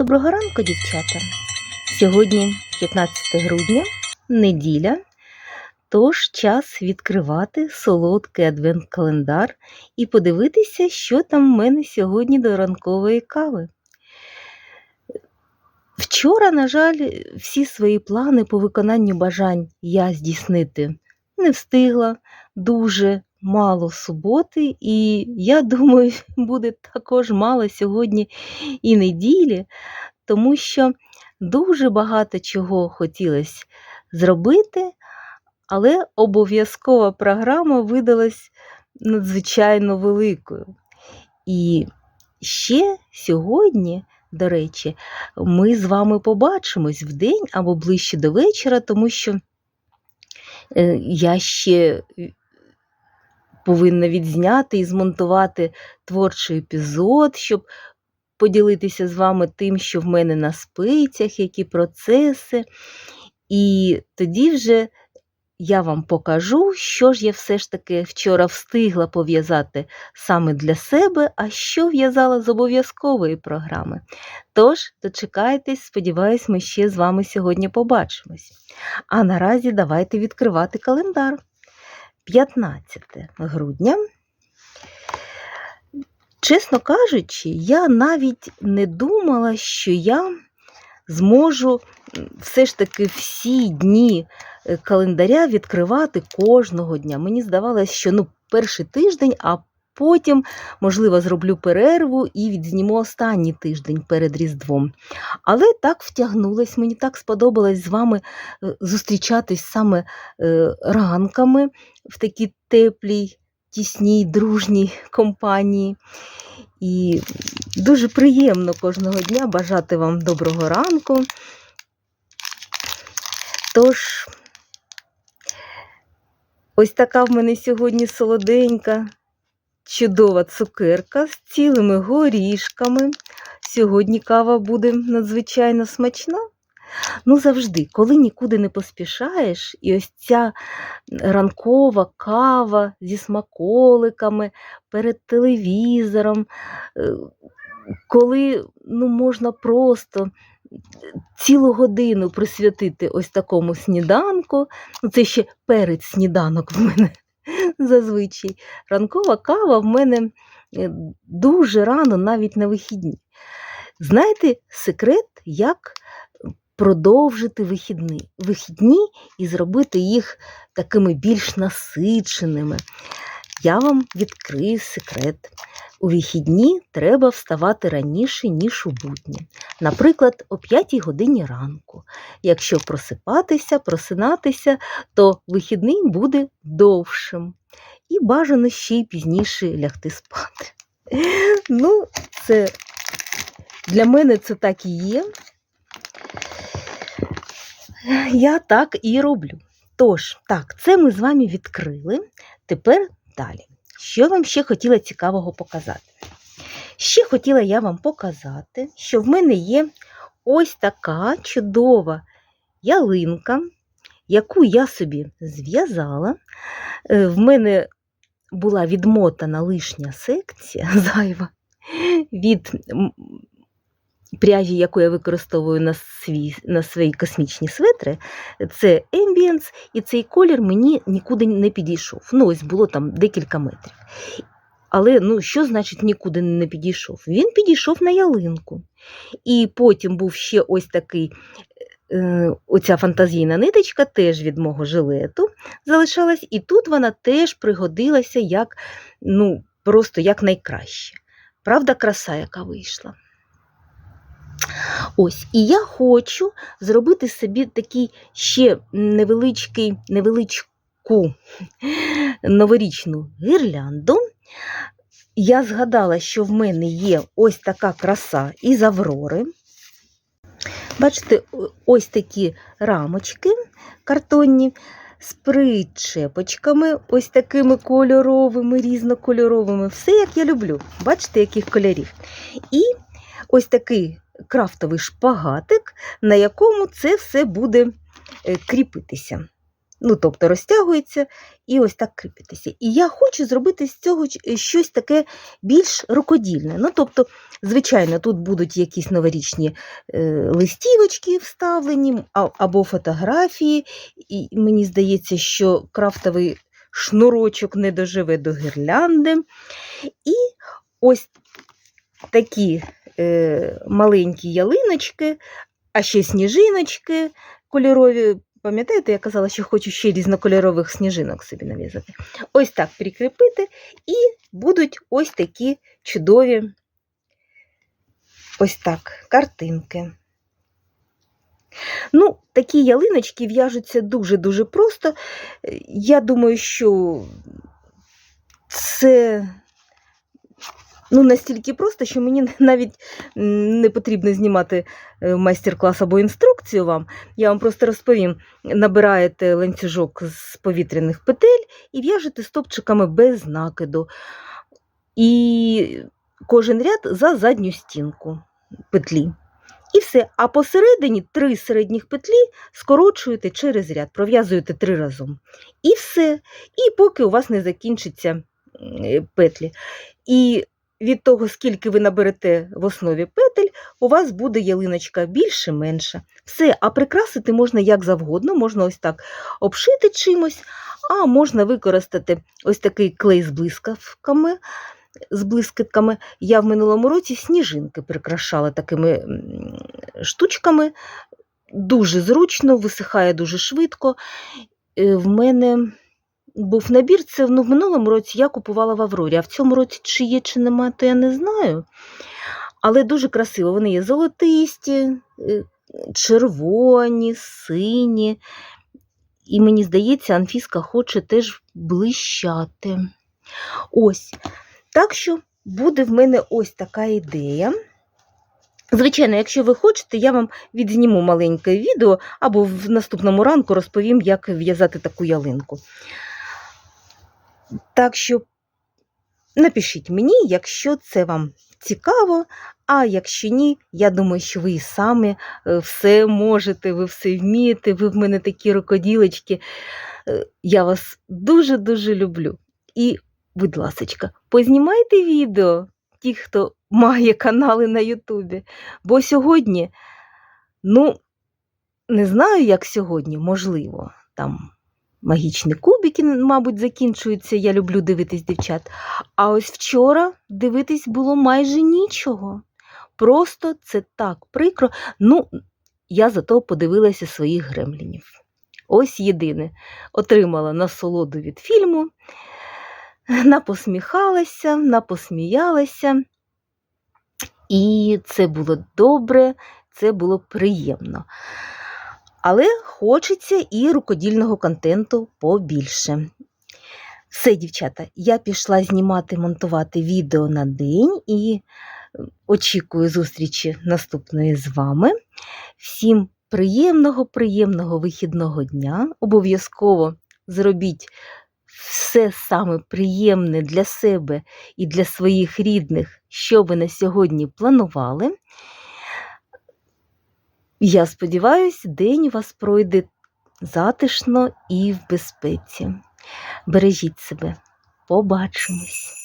Доброго ранку, дівчата. Сьогодні 15 грудня, неділя, тож час відкривати солодкий адвент-календар і подивитися, що там в мене сьогодні до ранкової кави. Вчора, на жаль, всі свої плани по виконанню бажань я здійснити не встигла. Дуже мало суботи, і я думаю, буде також мало сьогодні і неділі, тому що дуже багато чого хотілося зробити, але обов'язкова програма видалась надзвичайно великою. І ще сьогодні, до речі, ми з вами побачимось вдень або ближче до вечора, тому що е, я ще повинна відзняти і змонтувати творчий епізод, щоб поділитися з вами тим, що в мене на спицях, які процеси. І тоді вже я вам покажу, що ж я все ж таки вчора встигла пов'язати саме для себе, а що в'язала з обов'язкової програми. Тож, дочекайтесь, сподіваюсь, ми ще з вами сьогодні побачимось. А наразі давайте відкривати календар. 15 грудня. Чесно кажучи, я навіть не думала, що я зможу все ж таки всі дні е, календаря відкривати кожного дня. Мені здавалося, що ну, перший тиждень, а потім, можливо, зроблю перерву і відзніму останній тиждень перед Різдвом. Але так втягнулась, мені так сподобалось з вами е, зустрічатись саме е, ранками в такій теплій, тісній, дружній компанії. І дуже приємно кожного дня бажати вам доброго ранку. Тож, ось така в мене сьогодні солоденька, чудова цукерка з цілими горішками. Сьогодні кава буде надзвичайно смачна. Ну, завжди, коли нікуди не поспішаєш, і ось ця ранкова кава зі смаколиками перед телевізором, е, коли ну, можна просто цілу годину присвятити ось такому сніданку, ну, це ще перед сніданок в мене зазвичай. Ранкова кава в мене е, дуже рано, навіть на вихідні. Знаєте, секрет, як продовжити вихідні, вихідні і зробити їх такими більш насиченими. Я вам відкрию секрет. У вихідні треба вставати раніше, ніж у будні. Наприклад, о 5 годині ранку. Якщо просипатися, просинатися, то вихідний буде довшим. І бажано ще й пізніше лягти спати. Ну, це для мене це так і є. Я так і роблю. Тож, так, це ми з вами відкрили. Тепер далі. Що вам ще хотіла цікавого показати? Ще хотіла я вам показати, що в мене є ось така чудова ялинка, яку я собі зв'язала. Е, В мене була відмотана лишня секція зайва від пряжі, яку я використовую на свій, на свої космічні светри, це Ambience, і цей колір мені нікуди не підійшов. Ну, ось було там декілька метрів. Але ну, що значить нікуди не підійшов? Він підійшов на ялинку. І потім був ще ось такий. е, Оця фантазійна ниточка теж від мого жилету залишалась, і тут вона теж пригодилася як ну, просто як найкраще. Правда, краса, яка вийшла. Ось, і я хочу зробити собі такий ще невеличкий, невеличку новорічну гірлянду. Я згадала, що в мене є ось така краса із Аврори. Бачите, ось такі рамочки картонні з причепочками, ось такими кольоровими, різнокольоровими. Все, як я люблю. Бачите, яких кольорів. І ось такий крафтовий шпагатик, на якому це все буде е, кріпитися. Ну, тобто розтягується і ось так кріпитися. І я хочу зробити з цього е, щось таке більш рукодільне. Ну, тобто, звичайно, тут будуть якісь новорічні е, листівочки вставлені або фотографії. І мені здається, що крафтовий шнурочок не доживе до гірлянди. І ось такі е, маленькі ялиночки, а ще сніжиночки кольорові. Пам'ятаєте, я казала, що хочу ще різнокольорових сніжинок собі нав'язати. Ось так прикріпити, і будуть ось такі чудові ось так картинки. Ну, такі ялиночки в'яжуться дуже-дуже просто. Е, Я думаю, що це ну, настільки просто, що мені навіть не потрібно знімати е, майстер-клас або інструкцію вам. Я вам просто розповім: набираєте ланцюжок з повітряних петель і в'яжете стопчиками без накиду. І кожен ряд за задню стінку петлі. І все. А посередині три середніх петлі скорочуєте через ряд, пров'язуєте три разом. І все. І поки у вас не закінчаться е, петлі. І від того, скільки ви наберете в основі петель, у вас буде ялиночка більше, менше. Все, а прикрасити можна як завгодно, можна ось так обшити чимось, а можна використати ось такий клей з блискавками. З блискітками. Я в минулому році сніжинки прикрашала такими штучками. Дуже зручно, висихає дуже швидко. Е, В мене був набір, це ну, в минулому році я купувала в Аврорі, а в цьому році чи є, чи немає, то я не знаю. Але дуже красиво. Вони є золотисті, е, червоні, сині. І мені здається, Анфіска хоче теж блищати. Ось. Так що буде в мене ось така ідея. Звичайно, якщо ви хочете, я вам відзніму маленьке відео або в наступному ранку розповім, як в'язати таку ялинку. Так що напишіть мені, якщо це вам цікаво, а якщо ні, я думаю, що ви і самі е, все можете, ви все вмієте, ви в мене такі рукоділочки. Е, Я вас дуже-дуже люблю. І, будь ласочка, познімайте відео, ті, хто має канали на Ютубі. Бо сьогодні, ну, не знаю, як сьогодні, можливо, там магічні кубики, мабуть, закінчуються. Я люблю дивитись дівчат. А ось вчора дивитись було майже нічого. Просто це так прикро. Ну, я зато подивилася своїх гремлінів. Ось єдине. Отримала насолоду від фільму, напосміхалася, напосміялася. І це було добре, це було приємно. Але хочеться і рукодільного контенту побільше. Все, дівчата, я пішла знімати, монтувати відео на день і очікую зустрічі наступної з вами. Всім приємного, приємного вихідного дня. Обов'язково зробіть все саме приємне для себе і для своїх рідних, що ви на сьогодні планували. Я сподіваюся, день вас пройде затишно і в безпеці. Бережіть себе. Побачимось!